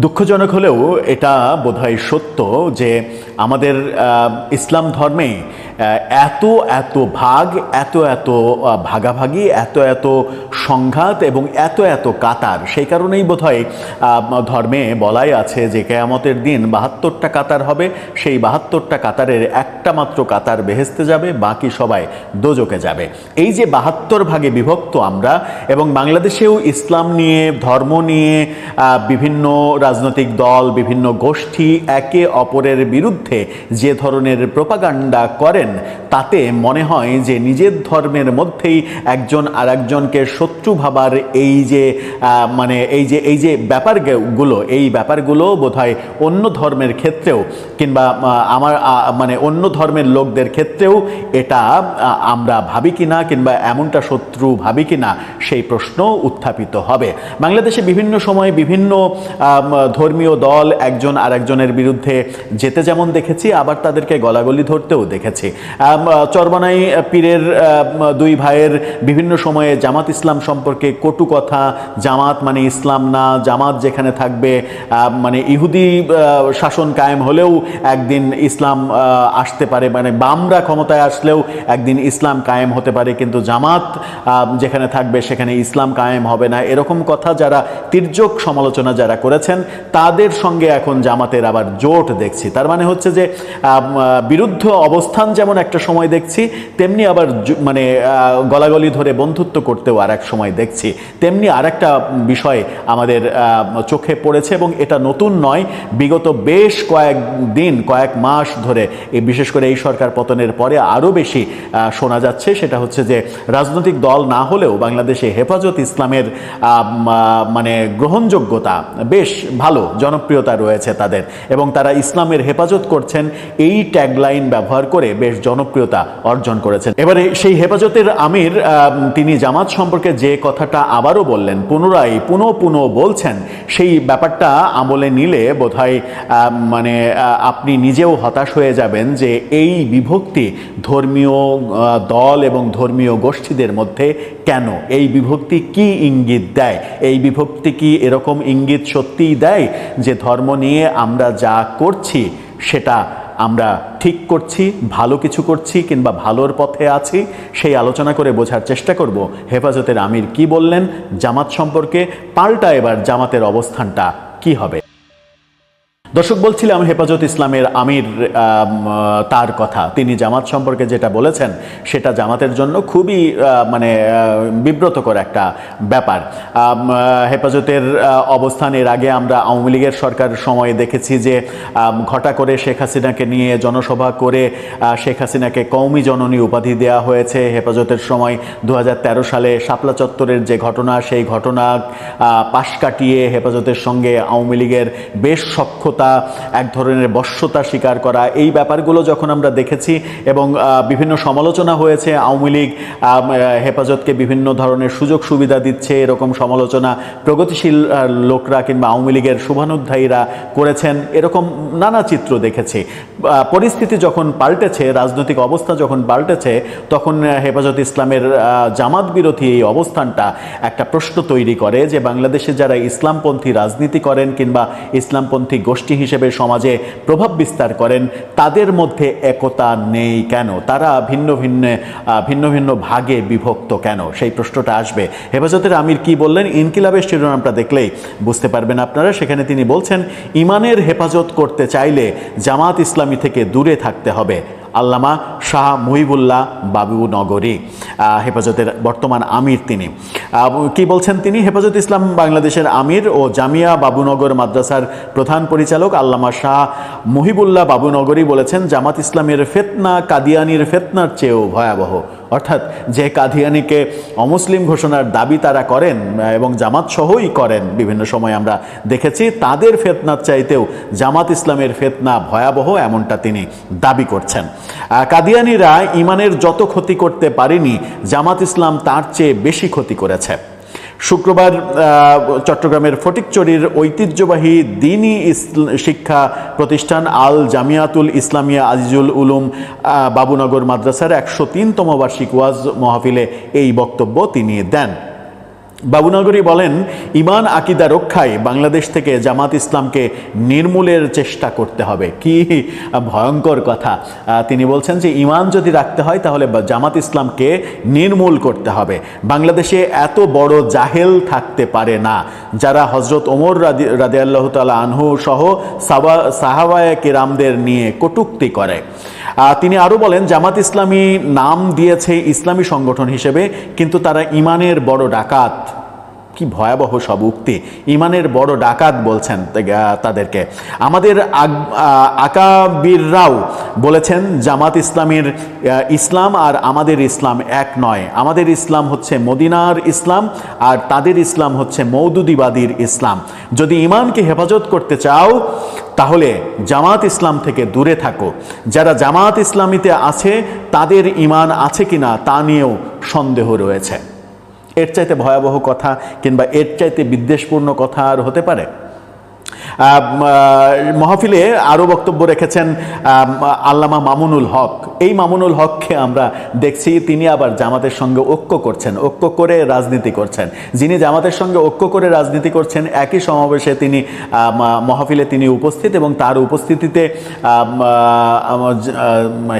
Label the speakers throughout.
Speaker 1: দুঃখজনক হলেও এটা বোধহয় সত্য যে আমাদের ইসলাম ধর্মে এত এত ভাগ, এত এত ভাগাভাগি, এত এত সংঘাত এবং এত এত কাতার। সেই কারণেই বোধহয় ধর্মে বলাই আছে যে কেয়ামতের দিন বাহাত্তরটা কাতার হবে। সেই বাহাত্তরটা কাতারের একটা মাত্র কাতার বেহেস্তে যাবে, বাকি সবাই দোজকে যাবে। এই যে বাহাত্তর ভাগে বিভক্ত আমরা এবং বাংলাদেশেও ইসলাম নিয়ে, ধর্ম নিয়ে বিভিন্ন রাজনৈতিক দল, বিভিন্ন গোষ্ঠী একে অপরের বিরুদ্ধে যে ধরনের প্রপাগান্ডা করেন তাতে মনে হয় যে নিজের ধর্মের মধ্যেই একজন আর একজনকে শত্রু ভাবার এই যে মানে এই যে এই যে ব্যাপারগুলো, এই ব্যাপারগুলো বোধহয় অন্য ধর্মের ক্ষেত্রেও কিংবা আমার মানে অন্য ধর্মের লোকদের ক্ষেত্রেও এটা আমরা ভাবি কিনা কিংবা এমনটা শত্রু ভাবি কিনা সেই প্রশ্ন উত্থাপিত হবে। বাংলাদেশে বিভিন্ন সময় বিভিন্ন ধর্মীয় দল একজন আর একজনের বিরুদ্ধে যেতে যেমন দেখেছি, আবার তাদেরকে গলাগলি ধরতেও দেখেছি। চরবানাই পীরের দুই ভাইয়ের বিভিন্ন সময়ে জামাত ইসলাম সম্পর্কে কটু কথা। জামাত মানে ইসলাম না, জামাত যেখানে থাকবে মানে ইহুদি শাসন কায়েম হলেও একদিন ইসলাম আসতে পারে। মানে বামরা ক্ষমতায় আসলেও একদিন ইসলাম কায়েম হতে পারে। কিন্তু জামাত যেখানে থাকবে সেখানে ইসলাম কায়েম হবে না। এরকম কথা যারা তির্যক সমালোচনা যারা করেছেন, তাদের সঙ্গে এখন জামাতের আবার জোট দেখছি। তার মানে হচ্ছে যে বিরুদ্ধ অবস্থান যেমন একটা সময় দেখছি, তেমনি আবার মানে গলাগলি ধরে বন্ধুত্ব করতেও আর এক সময় দেখছি। তেমনি আর একটা বিষয় আমাদের চোখে পড়েছে এবং এটা নতুন নয়, বিগত বেশ কয়েক দিন, কয়েক মাস ধরে এই বিশেষ করে এই সরকার পতনের পরে আরও বেশি শোনা যাচ্ছে। সেটা হচ্ছে যে, রাজনৈতিক দল না হলেও বাংলাদেশে হেফাজত ইসলামের মানে গ্রহণযোগ্যতা বেশ ভালো, জনপ্রিয়তা রয়েছে তাদের। এবং তারা ইসলামের হেফাজত করছেন এই ট্যাগলাইন ব্যবহার করে বেশ জনপ্রিয়তা অর্জন করেছেন। এবারে সেই হেফাজতের আমির তিনি জামাত সম্পর্কে যে কথাটা আবারও বললেন, পুনরায় পুনঃ পুনঃ বলছেন, সেই ব্যাপারটা আমলে নিলে বোধহয় মানে আপনি নিজেও হতাশ হয়ে যাবেন যে এই বিভক্তি ধর্মীয় দল এবং ধর্মীয় গোষ্ঠীদের মধ্যে কেন? এই বিভক্তি কি ইঙ্গিত দেয়? এই বিভক্তি কি এরকম ইঙ্গিত সত্যিই দেয় যে ধর্ম নিয়ে আমরা যা করছি, সেটা আমরা ঠিক করছি, ভালো কিছু করছি কিংবা ভালোর পথে আছি, সেই আলোচনা করে বোঝার চেষ্টা করব। হেফাজতের আমির কি বললেন? জামাত সম্পর্কে পাল্টা এবার জামাতের অবস্থানটা কি হবে? দর্শক, বলছিলাম হেফাজত ইসলামের আমির তার কথা। তিনি জামাত সম্পর্কে যেটা বলেছেন, সেটা জামাতের জন্য খুবই মানে বিব্রতকর একটা ব্যাপার। হেফাজতের অবস্থান এর আগে আমরা আওয়ামী লীগের সরকার সময়ে দেখেছি যে ঘটা করে শেখ হাসিনাকে নিয়ে জনসভা করে শেখ হাসিনাকে কৌমি জননী উপাধি দেওয়া হয়েছে। হেফাজতের সময় দু হাজার তেরো সালে শাপলা চত্বরের যে ঘটনা, সেই ঘটনা পাশ কাটিয়ে হেফাজতের সঙ্গে আওয়ামী লীগের বেশ সক্ষতা এক ধরনের বশ্যতা স্বীকার করা, এই ব্যাপারগুলো যখন আমরা দেখেছি এবং বিভিন্ন সমালোচনা হয়েছে, আওয়ামী লীগ হেফাজতকে বিভিন্ন ধরনের সুযোগ সুবিধা দিচ্ছে, এরকম সমালোচনা প্রগতিশীল লোকরা কিংবা আওয়ামী লীগের শুভানুধ্যায়ীরা করেছেন, এরকম নানা চিত্র দেখেছি। পরিস্থিতি যখন পাল্টেছে, রাজনৈতিক অবস্থা যখন পাল্টেছে, তখন হেফাজত ইসলামের জামাত বিরোধী এই অবস্থানটা একটা প্রশ্ন তৈরি করে যে বাংলাদেশে যারা ইসলামপন্থী রাজনীতি করেন কিংবা ইসলামপন্থী গোষ্ঠী হিসেবে সমাজে প্রভাব বিস্তার করেন, তাদের মধ্যে একতা নেই কেন? তারা ভিন্ন ভিন্ন ভিন্ন ভিন্ন ভাগে বিভক্ত কেন? সেই প্রশ্নটা আসবে। হেফাজতের আমির কি বললেন? ইনকিলাবের শিরোনামটা দেখলেই বুঝতে পারবেন আপনারা। সেখানে তিনি বলছেন, ইমানের হেফাজত করতে চাইলে জামাত ইসলামী থেকে দূরে থাকতে হবে। আল্লামা শাহ মুহিবুল্লাহ বাবুনগরী নগরী হেফাজতের বর্তমান আমির তিনি। কি বলছেন তিনি? হেফাজত ইসলাম বাংলাদেশের আমির ও জামিয়া বাবুনগর মাদ্রাসার প্রধান পরিচালক আল্লামা শাহ মুহিবুল্লাহ বাবুনগরী বলেছেন, জামাত ইসলামের ফেতনা কাদিয়ানির ফেতনার চেয়েও ভয়াবহ। অর্থাৎ যে কাদিয়ানিকে অমুসলিম ঘোষণার দাবি তারা করেন এবং জামাত সহই করেন বিভিন্ন সময় আমরা দেখেছি, তাদের ফেতনার চাইতেও জামাত ইসলামের ফেতনা ভয়াবহ এমনটা তিনি দাবি করছেন। কাদিয়ানিরা ইমানের যত ক্ষতি করতে পারেনি, জামাত ইসলাম তার চেয়ে বেশি ক্ষতি করেছে। শুক্রবার চট্টগ্রামের ফটিকচুরির ঐতিহ্যবাহী দিনী শিক্ষা প্রতিষ্ঠান আল জামিয়াতুল ইসলামিয়া আজিজুল উলুম বাবুনগর মাদ্রাসার একশো তিনতম বার্ষিক ওয়াজ মহাফিলে এই বক্তব্য তিনি দেন। বাবুনগরী বলেন, ইমান, আকিদা রক্ষায় বাংলাদেশ থেকে জামাত ইসলামকে নির্মূলের চেষ্টা করতে হবে। কি ভয়ঙ্কর কথা। তিনি বলছেন যে, ইমান যদি রাখতে হয়, তাহলে জামাত ইসলামকে নির্মূল করতে হবে। বাংলাদেশে এত বড় জাহেল থাকতে পারে না। যারা হজরত ওমর রাদি রাদে আল্লাহ তালা আনহু সহ সাহাবায় কিরামদের নিয়ে কটুক্তি করে। তিনি আরও বলেন, জামাত ইসলামী নাম দিয়েছে ইসলামী সংগঠন হিসেবে, কিন্তু তারা ইমানের বড় ডাকাত। কি ভয়াবহ সব উক্তি। ইমানের বড় ডাকাত বলছেন তাদেরকে। আমাদের আকাবিররাও বলেছেন, জামাত ইসলামের ইসলাম আর আমাদের ইসলাম এক নয়। আমাদের ইসলাম হচ্ছে মদিনার ইসলাম আর তাদের ইসলাম হচ্ছে মৌদুদিবাদীর ইসলাম। যদি ইমানকে হেফাজত করতে চাও, তাহলে জামাত ইসলাম থেকে দূরে থাকো। যারা জামাত ইসলামীতে আছে, তাদের ইমান আছে কিনা তা নিয়েও সন্দেহ রয়েছে। এর চাইতে ভয়াবহ কথা কিংবা এর চাইতে বিদ্বেষপূর্ণ কথা আর হতে পারে? মহফিলে আরও বক্তব্য রেখেছেন আল্লামা মামুনুল হক। এই মামুনুল হককে আমরা দেখছি তিনি আবার জামাতের সঙ্গে ঐক্য করছেন ঐক্য করে রাজনীতি করছেন। যিনি জামাতের সঙ্গে ঐক্য করে রাজনীতি করছেন একই সমাবেশে তিনি মহফিলে তিনি উপস্থিত এবং তার উপস্থিতিতে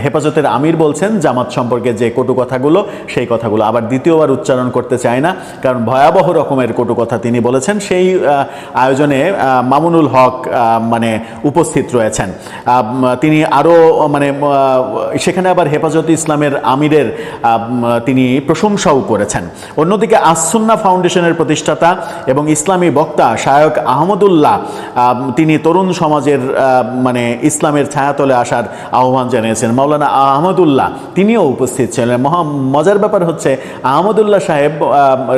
Speaker 1: হেফাজতের আমির বলছেন জামাত সম্পর্কে যে কটু কথাগুলো সেই কথাগুলো আবার দ্বিতীয়বার উচ্চারণ করতে চায় না কারণ ভয়াবহ রকমের কটু কথা তিনি বলেছেন। সেই আয়োজনে আহ, হক মানে উপস্থিত রয়েছেন। তিনি আরও মানে সেখানে আবার হেফাজত ইসলামের আমিরের তিনি প্রশংসাও করেছেন। অন্যদিকে আসুন্না ফাউন্ডেশনের প্রতিষ্ঠাতা এবং ইসলামী বক্তা শায়ক আহমদুল্লাহ তিনি তরুণ সমাজের মানে ইসলামের ছায়াতলে আসার আহ্বান জানিয়েছেন। মাওলানা আহমদুল্লাহ, তিনিও উপস্থিত ছিলেন। মহা মজার ব্যাপার হচ্ছে, আহমদুল্লাহ সাহেব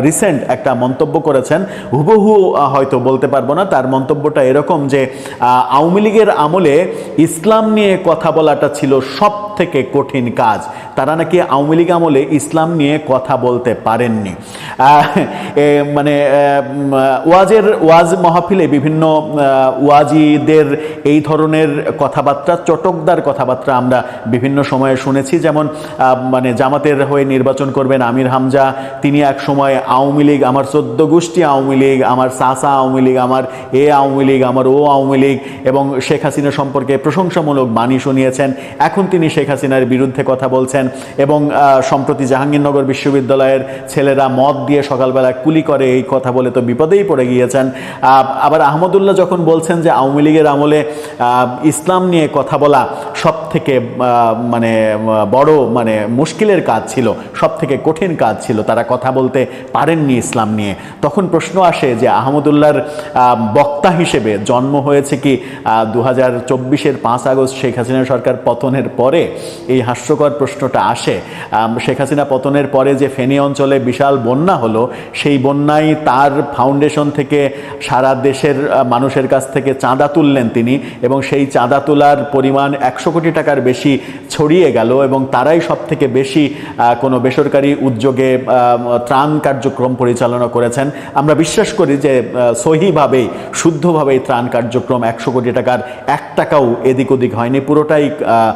Speaker 1: রিসেন্ট একটা মন্তব্য করেছেন। হুবহু হয়তো বলতে পারব না, তার মন্তব্যটা এরকম যে আহ, আওয়ামী লীগের আমলে ইসলাম নিয়ে কথা বলাটা ছিল সব থেকে কঠিন কাজ। তারা নাকি আওয়ামী লীগ আমলে ইসলাম নিয়ে কথা বলতে পারেননি। মানে ওয়াজের, ওয়াজ মহাফিলে বিভিন্ন ওয়াজিদের এই ধরনের কথাবার্তা, চটকদার কথাবার্তা আমরা বিভিন্ন সময়ে শুনেছি। যেমন মানে জামাতের হয়ে নির্বাচন করবেন আমির হামজা, তিনি এক সময় আওয়ামী লীগ, আমার চোদ্দ গোষ্ঠী আওয়ামী লীগ, আমার সাসা আওয়ামী লীগ, আমার এ আওয়ামী লীগ, আমার ও আওয়ামী লীগ এবং শেখ হাসিনা সম্পর্কে প্রশংসামূলক বাণী শুনিয়েছেন। এখন তিনি শেখ হাসিনার বিরুদ্ধে কথা বলছেন এবং সম্প্রতি জাহাঙ্গীরনগর বিশ্ববিদ্যালয়ের ছেলেরা মদ দিয়ে সকালবেলা কুলি করে এই কথা বলে তো বিপদেই পড়ে গিয়েছেন। আবার আহমদুল্লাহ যখন বলছেন যে আওয়ামী লীগের আমলে ইসলাম নিয়ে কথা বলা সব থেকে মানে বড় মানে মুশকিলের কাজ ছিল সব থেকে কঠিন কাজ ছিল, তারা কথা বলতে পারেননি ইসলাম নিয়ে। তখন প্রশ্ন আসে যে আহমদুল্লাহর বক্তা হিসেবে জন্ম হয়েছে কি দু হাজার চব্বিশের পাঁচ আগস্ট শেখ হাসিনা সরকার পতনের পরে? এই হাস্যকর প্রশ্নটা আসে। শেখ হাসিনা পতনের পরে যে ফেনী অঞ্চলে বিশাল বন্যা হলো সেই বন্যায় তার ফাউন্ডেশন থেকে সারা দেশের মানুষের কাছ থেকে চাঁদা তুললেন তিনি এবং সেই চাঁদা তোলার পরিমাণ একশো কোটি টাকার বেশি ছড়িয়ে গেল এবং তারাই সব থেকে বেশি কোনো বেসরকারি উদ্যোগে ত্রাণ কার্যক্রম পরিচালনা করেছেন। আমরা বিশ্বাস করি যে সহিভাবেই শুদ্ধভাবেই ত্রাণ কার্যক্রম একশো কোটি টাকার এক টাকাও এদিক ওদিক হয়নি। পুরোটাই আহ,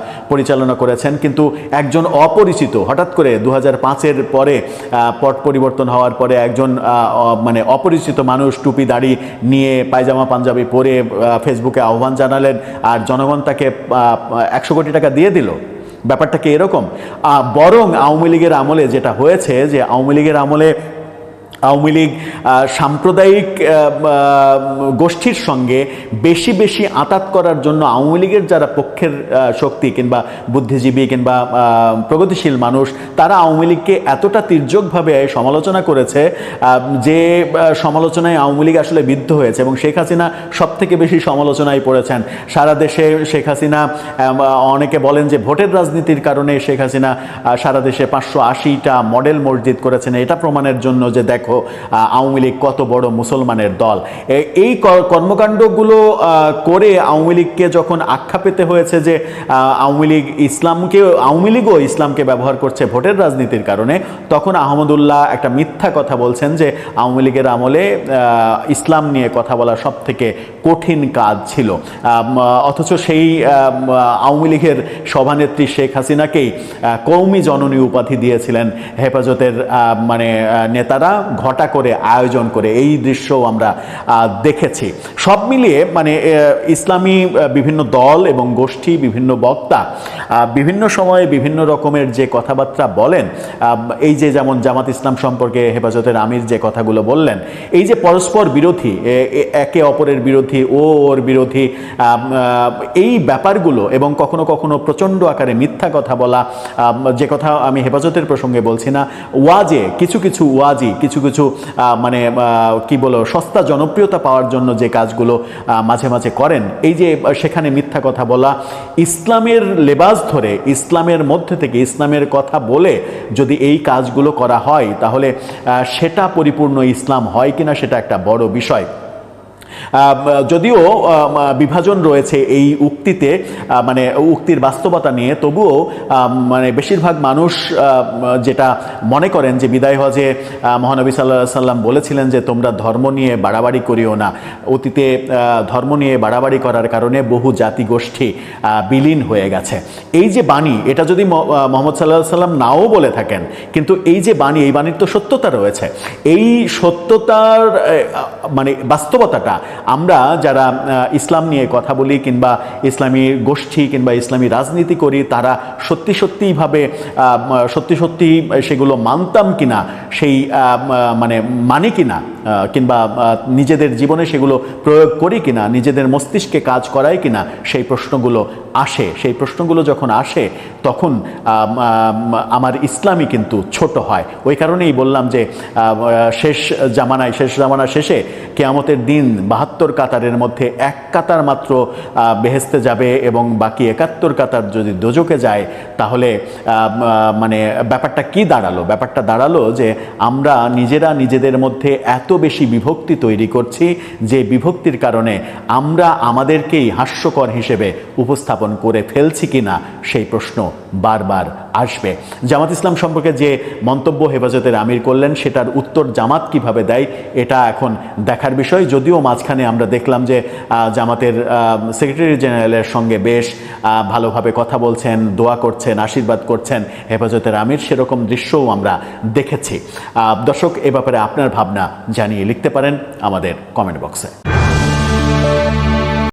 Speaker 1: পরিচালনা করেছেন, কিন্তু একজন অপরিচিত, হঠাৎ করে দু হাজার পাঁচের পরে পট পরিবর্তন হওয়ার পরে একজন মানে অপরিচিত মানুষ টুপি, দাড়ি নিয়ে পায়জামা, পাঞ্জাবি পরে ফেসবুকে আহ্বান জানালেন আর জনগণ তাকে একশো কোটি টাকা দিয়ে দিল। ব্যাপারটা কি এরকম? বরং আওয়ামী লীগের আমলে যেটা হয়েছে যে আওয়ামী লীগের আমলে আওয়ামী লীগ সাম্প্রদায়িক গোষ্ঠীর সঙ্গে বেশি বেশি আতাত করার জন্য আওয়ামী লীগের যারা পক্ষের শক্তি কিংবা বুদ্ধিজীবী কিংবা প্রগতিশীল মানুষ, তারা আওয়ামী লীগকে এতটা তির্যকভাবে সমালোচনা করেছে যে সমালোচনায় আওয়ামী লীগ আসলে বিদ্ধ হয়েছে এবং শেখ হাসিনা সব থেকে বেশি সমালোচনায় পড়েছেন। সারা দেশে শেখ হাসিনা অনেকে বলেন যে ভোটের রাজনীতির কারণে শেখ হাসিনা সারা দেশে পাঁচশো আশিটা মডেল মসজিদ করেছেন। এটা প্রমাণের জন্য যে দেখো আহ, আওয়ামী লীগ কত বড় মুসলমানের দল। এই কর্মকাণ্ডগুলো করে আওয়ামী লীগকে যখন আখ্যা পেতে হয়েছে যে আওয়ামী লীগ ইসলামকে আওয়ামী লীগও ইসলামকে ব্যবহার করছে ভোটের রাজনীতির কারণে তখন আহমদুল্লাহ একটা মিথ্যা কথা বলছেন যে আওয়ামী লীগের আমলে ইসলাম নিয়ে কথা বলা সব থেকে কঠিন কাজ ছিল। অথচ সেই আওয়ামী লীগের সভানেত্রী শেখ হাসিনাকেই কৌমি জননী উপাধি দিয়েছিলেন হেফাজতের মানে নেতারা ঘটা করে আয়োজন করে এই দৃশ্যও আমরা দেখেছি। সব মিলিয়ে মানে ইসলামী বিভিন্ন দল এবং গোষ্ঠী, বিভিন্ন বক্তা বিভিন্ন সময়ে বিভিন্ন রকমের যে কথাবার্তা বলেন এই যে যেমন জামাত ইসলাম সম্পর্কে হেফাজতের আমির যে কথাগুলো বললেন, এই যে পরস্পর বিরোধী একে অপরের বিরোধী, ও ওর বিরোধী এই ব্যাপারগুলো এবং কখনো কখনো প্রচণ্ড আকারে মিথ্যা কথা বলা যে কথা আমি হেফাজতের প্রসঙ্গে বলছি না, ওয়াজে, কিছু কিছু ওয়াজি, কিছু কিছু কিছু মানে কি বলো সস্তা জনপ্রিয়তা পাওয়ার জন্য যে কাজগুলো মাঝে মাঝে করেন। এই যে সেখানে মিথ্যা কথা বলা, ইসলামের লেবাস ধরে, ইসলামের মধ্যে থেকে ইসলামের কথা বলে যদি এই কাজগুলো করা হয়, তাহলে সেটা পরিপূর্ণ ইসলাম হয় কিনা সেটা একটা বড় বিষয়। যদিও বিভাজন রয়েছে এই উক্তিতে মানে উক্তির বাস্তবতা নিয়ে, তবুও মানে বেশিরভাগ মানুষ যেটা মনে করেন যে বিদায় হজে মহানবী সাল্লাহ সাল্লাম বলেছিলেন যে তোমরা ধর্ম নিয়ে বাড়াবাড়ি করিও না। অতীতে ধর্ম নিয়ে বাড়াবাড়ি করার কারণে বহু জাতি গোষ্ঠী বিলীন হয়ে গেছে। এই যে বাণী, এটা যদি মোহাম্মদ সাল্লাহ সাল্লাম নাও বলে থাকেন, কিন্তু এই যে বাণী, এই বাণীর তো সত্যতা রয়েছে। এই সত্যতার মানে বাস্তবতাটা আমরা যারা ইসলাম নিয়ে কথা বলি কিংবা ইসলামী গোষ্ঠী কিংবা ইসলামী রাজনীতি করি তারা সত্যি সত্যিভাবে সত্যি সত্যি সেগুলো মানতাম কিনা সেই মানে মানে কিনা কিংবা নিজেদের জীবনে সেগুলো প্রয়োগ করি কিনা নিজেদের মস্তিষ্কে কাজ করায় কিনা সেই প্রশ্নগুলো আসে। সেই প্রশ্নগুলো যখন আসে তখন আম, আম, আমার ইসলামই কিন্তু ছোট হয়। ওই কারণেই বললাম যে শেষ জামানায় শেষ জামানা শেষে কেয়ামতের দিন বাহাত্তর কাতারের মধ্যে এক কাতার মাত্র বেহেস্তে যাবে এবং বাকি একাত্তর কাতার যদি দোজকে যায়, তাহলে মানে ব্যাপারটা কি দাঁড়াল? ব্যাপারটা দাঁড়াল যে আমরা নিজেরা নিজেদের মধ্যে এত বেশি বিভক্তি তৈরি করছি যে বিভক্তির কারণে আমরা আমাদেরকেই হাস্যকর হিসেবে উপস্থাপন করে ফেলছি কিনা সেই প্রশ্ন বারবার আসবে। জামাত ইসলাম সম্পর্কে যে মন্তব্য হেফাজতের আমির করলেন, সেটার উত্তর জামাত কীভাবে দেয়, এটা এখন দেখার বিষয়। যদিও মাঝখানে আমরা দেখলাম যে জামাতের সেক্রেটারি জেনারেলের সঙ্গে বেশ ভালোভাবে কথা বলছেন, দোয়া করছেন, আশীর্বাদ করছেন। হেফাজতের আমির সেরকম দৃশ্যও আমরা দেখেছি। দর্শক, এ ব্যাপারে আপনার ভাবনা জানিয়ে লিখতে পারেন আমাদের কমেন্ট বক্সে